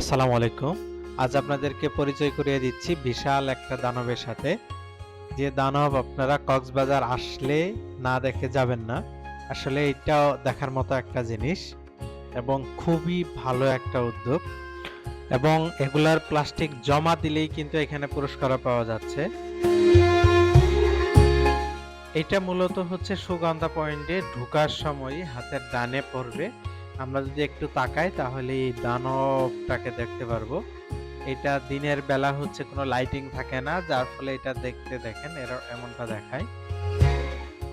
আসসালামু আলাইকুম। আজ আপনাদেরকে পরিচয় করিয়ে দিচ্ছি বিশাল একটা দানবের সাথে। যে দানব আপনারা কক্সবাজার আসলে না দেখে যাবেন না। আসলে এটাও দেখার মতো একটা জিনিস এবং খুবই ভালো একটা উদ্যোগ। এবং এগুলার প্লাস্টিক জমা দিলেই কিন্তু এখানে পুরস্কারও পাওয়া যাচ্ছে। এটা মূলত হচ্ছে সুগন্ধা পয়েন্টে ঢোকার সময় হাতের ডানে পড়বে। আমরা যদি একটু তাকাই, তাহলে এই দানবটাকে দেখতে পারব। এটা দিনের বেলা হচ্ছে, কোনো লাইটিং থাকে না, যার ফলে এটা দেখতে দেখেন এরা এমনটা দেখায়।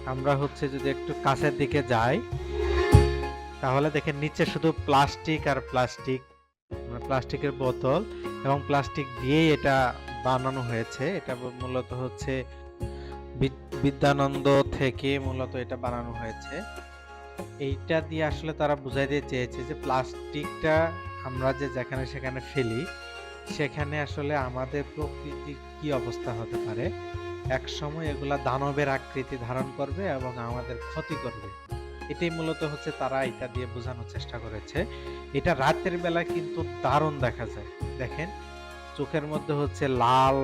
আমরা হচ্ছে যদি একটু কাছের দিকে যাই, তাহলে দেখেন নিচে শুধু প্লাস্টিক আর প্লাস্টিক মানে প্লাস্টিকের বোতল এবং প্লাস্টিক দিয়েই এটা বানানো হয়েছে। এটা মূলত হচ্ছে বিদ- বিদ্যানন্দ থেকে মূলত এটা বানানো হয়েছে। এইটা দিয়ে আসলে তারা বুঝাইতে চেয়েছে যে প্লাস্টিকটা আমরা যে যেখানে সেখানে ফেলি, সেখানে আসলে আমাদের প্রকৃতির কি অবস্থা হতে পারে? এক সময় এগুলা দানবের আকৃতি ধারণ করবে এবং আমাদের ক্ষতি করবে। এটাই মূলত হচ্ছে তারা এটা দিয়ে বোঝানোর চেষ্টা করেছে। এটা রাতের বেলা কিন্তু দারুণ দেখা যায়। দেখেন, চোখের মধ্যে হচ্ছে লাল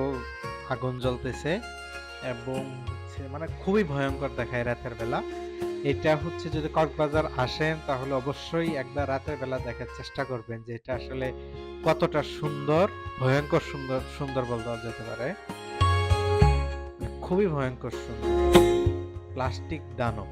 আগুন জ্বলতেছে এবং হচ্ছে মানে খুবই ভয়ঙ্কর দেখায় রাতের বেলা। এটা হচ্ছে যদি কক্সবাজার আসেন, তাহলে অবশ্যই একবার রাতের বেলা দেখার চেষ্টা করবেন যে এটা আসলে কতটা সুন্দর, ভয়ঙ্কর সুন্দর সুন্দর বলতে যেতে পারে। খুবই ভয়ঙ্কর সুন্দর। প্লাস্টিক দানব।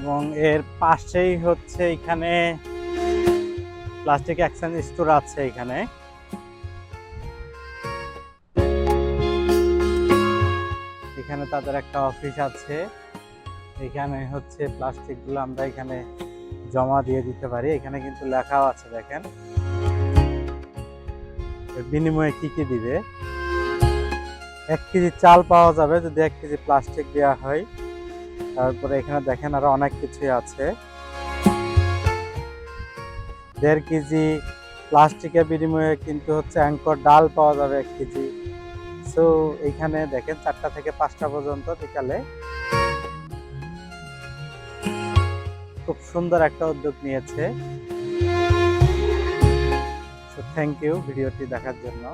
এবং এর পাশেই হচ্ছে এখানে প্লাস্টিক এক্সচেঞ্জ স্টোর আছে এখানে। এখানে তাদের একটা অফিস আছে। এখানে হচ্ছে প্লাস্টিকগুলো আমরা এখানে জমা দিয়ে দিতে পারি। এখানে কিন্তু লেখাও আছে, দেখেন। বিনিময়ে কি কি দিবে? এক কেজি চাল পাওয়া যাবে। যদি এক কেজি প্লাস্টিক দেওয়া হয় তারপরে এখানে দেখেন আরও অনেক কিছুই আছে। দেড় কেজি প্লাস্টিকের বিনিময়ে কিন্তু হচ্ছে অ্যাঙ্কর ডাল পাওয়া যাবে এক কেজি। সো এইখানে দেখেন চারটা থেকে পাঁচটা পর্যন্ত বিকালে। খুব সুন্দর একটা উদ্যোগ নিয়েছে। থ্যাংক ইউ ভিডিওটি দেখার জন্য।